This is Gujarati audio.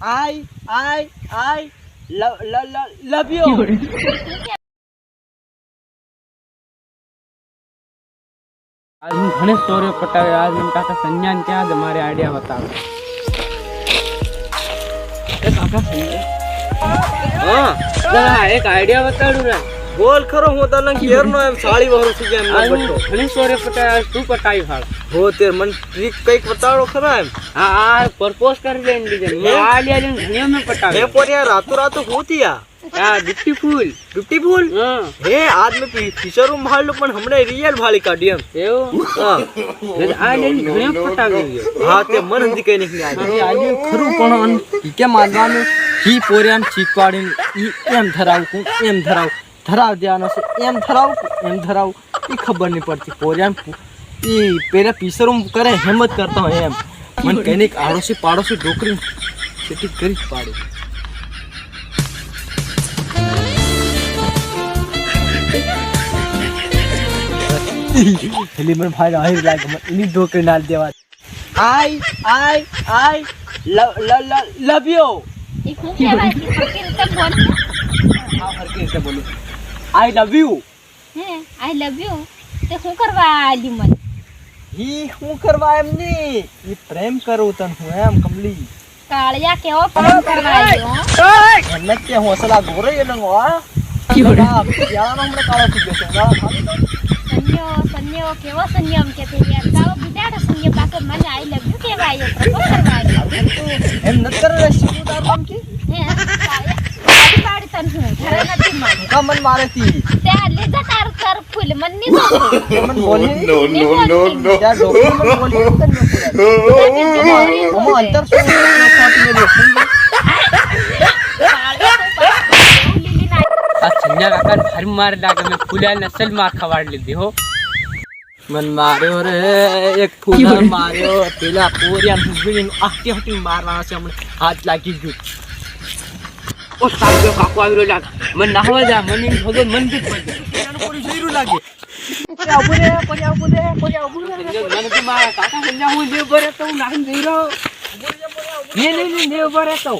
I I I love you આજ હું ઘણી સ્ટોરીઓ પટાવે આજ હું કાકા સંજ્ઞાન ક્યાં જ મારે આઈડિયા બતાવે કાકા હા. એક આઈડિયા બતાડું ને. બોલ ખરો હું તને ઘેર નો એમ સાળી વહરું છું એમ હું બતો ઘણી સોરે પટાય તું પટાવી હાલ. હો તે મન ટ્રીક કંઈક બતાડો ખરા એમ. હા આ પરપોઝ કરી દે ઇન્ડિજન મે આ લે લે ઘણી મે હે મે પર યાર રાતો રાતો હું થયા? આ બ્યુટીફુલ બ્યુટીફુલ હા. હે આજ મે ફીચર રૂમ ભાળલો પણ હમણે રિયલ ભાળી કાઢી એમ. એવું? હા. આ લે ઘણી પટાવી હા તે મન હંધી કઈ નીકળી આજે આજે ખરું પણ કે મારવાનું? માનવાનું ઈ પોરે આમ ઈ એમ ધરાવું હું એમ ધરાવું ધરાવ દેવાનો છે એમ ધરાવું એમ ધરાવું ઈ ખબર નહીં પડતી પોરે આમ ઈ પેલા પીસરું કરે હેમત કરતો હોય એમ મને કઈ નહીં આડોશી પાડોશી ડોકરી સેટી કરી જ પાડે પેલી મને ભાઈ આહિર લાગે મને એની ડોકરી નાલ દેવા I I I love love you એ શું કહેવાય છે? સરખી રીતે બોલ. આ હરકી રીતે બોલું આઈ લવ યુ હે આઈ લવ યુ તે શું કરવા આલી મને? ઈ શું કરવા એમ ની ઈ પ્રેમ કરું તન હું એમ કમલી. કાળિયા કેવો પ્રેમ કરવા આવ્યો? એમને જ હોસલા ગોરે એ લંગો આ યાળાનો હમણાં કાળો થઈ ગયો છે. યાળા ખાલી તો. સન્યો સંયો કેવો સંયમ કે તે યાર? કાળો બિટાડો સન્યો પાછો મને આઈ લવ યુ કેવા આવ્યો પ્રપોઝ કરવા આવ્યો એમ નથી કરે શીખું તાર નામ કે હે કાળિયા પાડી પાડી તને હું ઘરે નથી મારી કા મન મારે તી ત્યાં લીધા તારું તારું ફૂલ મને ગમતું. મન બોલી નહીં બોલતી. ત્યાં ડોક્ટર મન બોલી ન. આમાં અંતર શું તું લીલી ના આ સંજ્ઞા કાકા ફરી મારે લાગે મેં ફૂલ્યા નસલમાં ખવાડ લીધી હો મન માર્યો રે એક ફૂલ માર્યો પેલા પોરિયા હુબડીને આખી હટી મારવાના છે હમણાં હાથ લાગી ગયું ઓ સાબજો કાકો આવી રહ્યો લાગે. મને નાહવા જા મને થયું મન દુખ પડી એનું પોરી જોઈરું લાગે? તો કાકા હું જે રહેતો હું નાખીને જઈ રહ્યો. ને ને ને ને ઊભો રહેતો.